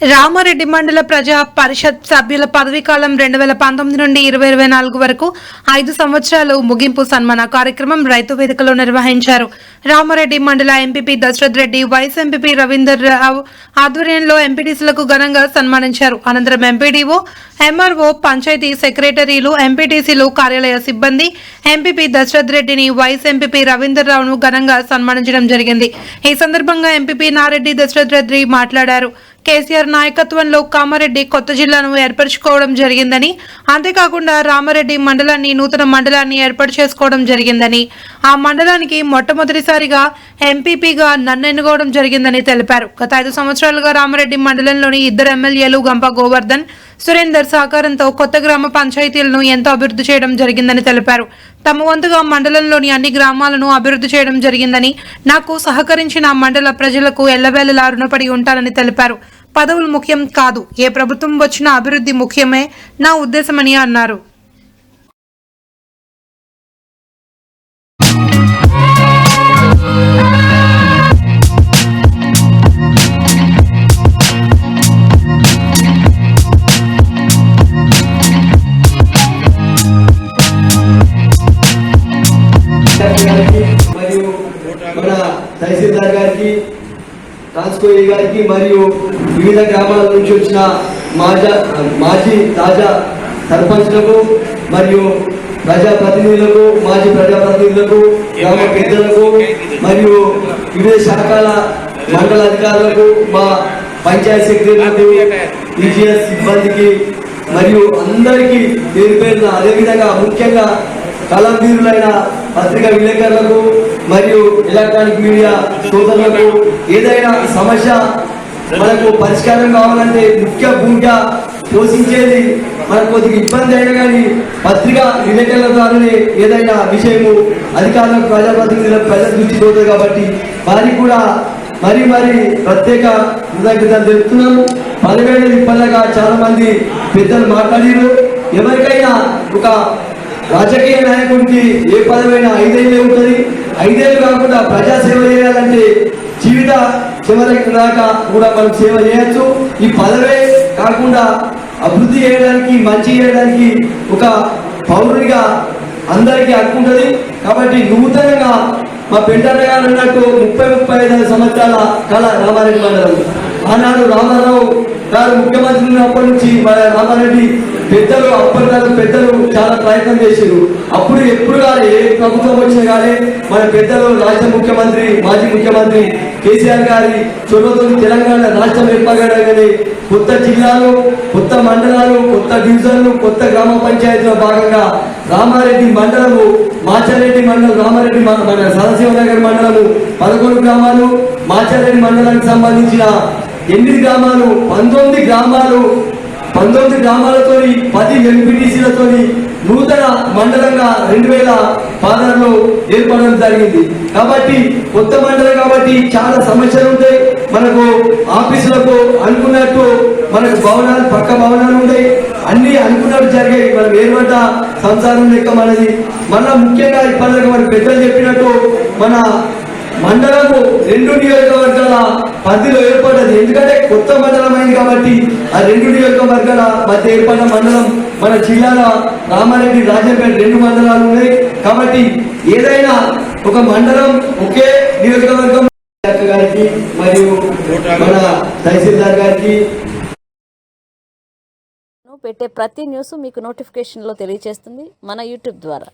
రామారెడ్డి మండల ప్రజా పరిషత్ సభ్యుల పదవీకాలం రెండు వేల పంతొమ్మిది నుండి ఇరవై ఇరవై నాలుగు వరకు ఐదు సంవత్సరాలు ముగింపు సన్మాన కార్యక్రమం రైతు వేదికలో నిర్వహించారు. రామారెడ్డి మండల MPP Dasharath Reddy vice MPP Ravinder Rao ఆధ్వర్యంలో ఎంపీటీసీలకు ఘనంగా సన్మానించారు. అనంతరం ఎంపీడీఓ ఎంఆర్ఓ పంచాయతీ సెక్రటరీలు ఎంపీటీసీలు కార్యాలయ సిబ్బంది ఎంపీపీ దశరథ్ రెడ్డిని వైస్ ఎంపీపీ రవీందర్ రావును ఘనంగా సన్మానించడం జరిగింది. ఈ సందర్భంగా ఎంపీపీ నారెడ్డి దశరథ్ రెడ్డి మాట్లాడారు. కేసీఆర్ నాయకత్వంలో కామారెడ్డి కొత్త జిల్లాను ఏర్పరచుకోవడం జరిగిందని అంతేకాకుండా రామారెడ్డి మండలాన్ని నూతన మండలాన్ని ఏర్పాటు చేసుకోవడం జరిగిందని ఆ మండలానికి మొట్టమొదటిసారిగా ఎంపీపీగా నన్ను ఎన్నుకోవడం జరిగిందని తెలిపారు. గత ఐదు సంవత్సరాలుగా రామారెడ్డి మండలంలోని ఇద్దరు ఎమ్మెల్యేలు గంప గోవర్ధన్ సురేందర్ సహకారంతో కొత్త గ్రామ పంచాయతీలను ఎంతో అభివృద్ధి చేయడం జరిగిందని తెలిపారు. తమ వంతుగా మండలంలోని అన్ని గ్రామాలను అభివృద్ధి చేయడం జరిగిందని నాకు సహకరించిన మండల ప్రజలకు ఎల్లవేళలా రుణపడి ఉంటానని తెలిపారు. పదవులు ముఖ్యం కాదు. ఏ ప్రభుత్వం వచ్చినా అభివృద్ధి ముఖ్యమే. నా ఉద్దేశమని అన్నారు. మరియు మన తహసీల్దార్ గారికి ట్రాన్స్కోయి గారికి మరియు వివిధ గ్రామాల నుంచి వచ్చిన మాజా మాజీ తాజా సర్పంచ్లకు మరియు ప్రజాప్రతినిధులకు మాజీ ప్రజాప్రతినిధులకు గ్రామ పెద్దలకు మరియు వివిధ శాఖల మండల అధికారులకు మా పంచాయత్ సెక్రటరీలకు ఈజీఎస్ సిబ్బందికి మరియు అందరికీ పేరు పేరున అదేవిధంగా ముఖ్యంగా కళాధీరులైన పత్రికా విలేకరులకు మరియు ఎలక్ట్రానిక్ మీడియా సోదరులకు ఏదైనా సమస్య మనకు పరిష్కారం కావాలంటే ముఖ్య భూమిక పోషించేది మనకు కొద్దిగా ఇబ్బంది అయినా కానీ పత్రికా విలేకరుల ద్వారానే ఏదైనా విషయము అధికారులకు ప్రజాప్రతినిధులకు ప్రజల దృష్టి పోతుంది కాబట్టి వారికి కూడా మరి మరి ప్రత్యేక కృతజ్ఞతలు తెలుపుతున్నాము. పదివేల ఇబ్బందిగా చాలా మంది పెద్దలు మాట్లాడారు. ఎవరికైనా ఒక రాజకీయ నాయకుడికి ఏ పదవైనా ఐదేళ్ళే ఉంటుంది. ఐదేళ్ళు కాకుండా ప్రజా సేవ చేయాలంటే జీవిత చివరికి దాకా కూడా మనం సేవ చేయొచ్చు. ఈ పదవే కాకుండా అభివృద్ధి చేయడానికి మంచి చేయడానికి ఒక పౌరుడిగా అందరికీ హక్కు ఉంటుంది. కాబట్టి నూతనంగా మా పెంటన్న గారు అన్నట్టు ముప్పై ముప్పై ఐదు సంవత్సరాల కళ రామారెడ్డి మండలం. ఆనాడు రామారావు గారు ముఖ్యమంత్రి ఉన్నప్పటి నుంచి మన రామారెడ్డి పెద్దలు అప్పటిదాకా పెద్దలు చాలా ప్రయత్నం చేశారు అప్పుడు ఎప్పుడు కానీ ఏ ప్రభుత్వం వచ్చినా కానీ మన పెద్దలు రాష్ట్ర ముఖ్యమంత్రి మాజీ ముఖ్యమంత్రి కేసీఆర్ గారి చొరవతో తెలంగాణ రాష్ట్రం ఏర్పడగానే కొత్త జిల్లాలు కొత్త మండలాలు కొత్త డివిజన్లు కొత్త గ్రామ పంచాయతీలో భాగంగా రామారెడ్డి మండలము మాచారెడ్డి మండలం రామారెడ్డి మన సదాశివనగర్ మండలము పదకొండు గ్రామాలు మాచారెడ్డి మండలానికి సంబంధించిన ఎనిమిది గ్రామాలు పంతొమ్మిది గ్రామాలు పంతొమ్మిది గ్రామాలతోని పది ఎంపీటీసీలతోని నూతన మండలంగా రెండు వేల పదహారులో ఏర్పడడం జరిగింది. కాబట్టి కొత్త మండలం కాబట్టి చాలా సమస్యలు ఉంటాయి. మనకు ఆఫీసులకు అనుకున్నట్టు మనకు భవనాలు పక్క భవనాలు ఉంటాయి. అన్ని అనుకున్నట్టు జరిగాయి మనం ఏర్పడ్డ సంసారం లెక్క మనది. మళ్ళా ముఖ్యంగా ఇప్పటిదాకా మన పెద్దలు చెప్పినట్టు మన మండలము రెండు నియోజకవర్గాల పరిధిలో ఏర్పడ్డది. ఎందుకంటే కొత్త మండలం అయింది కాబట్టి ఆ రెండు నియోజకవర్గాల మధ్య ఏర్పడిన మండలం మన జిల్లాల రామారెడ్డి రాజంపేట రెండు మండలాలు ఉన్నాయి. కాబట్టి ఏదైనా ఒక మండలం ఒకే నియోజకవర్గం గారికి మరియు మన తహసీల్దార్ గారికి పెట్టే ప్రతి న్యూస్ మీకు నోటిఫికేషన్లో తెలియజేస్తుంది మన యూట్యూబ్ ద్వారా.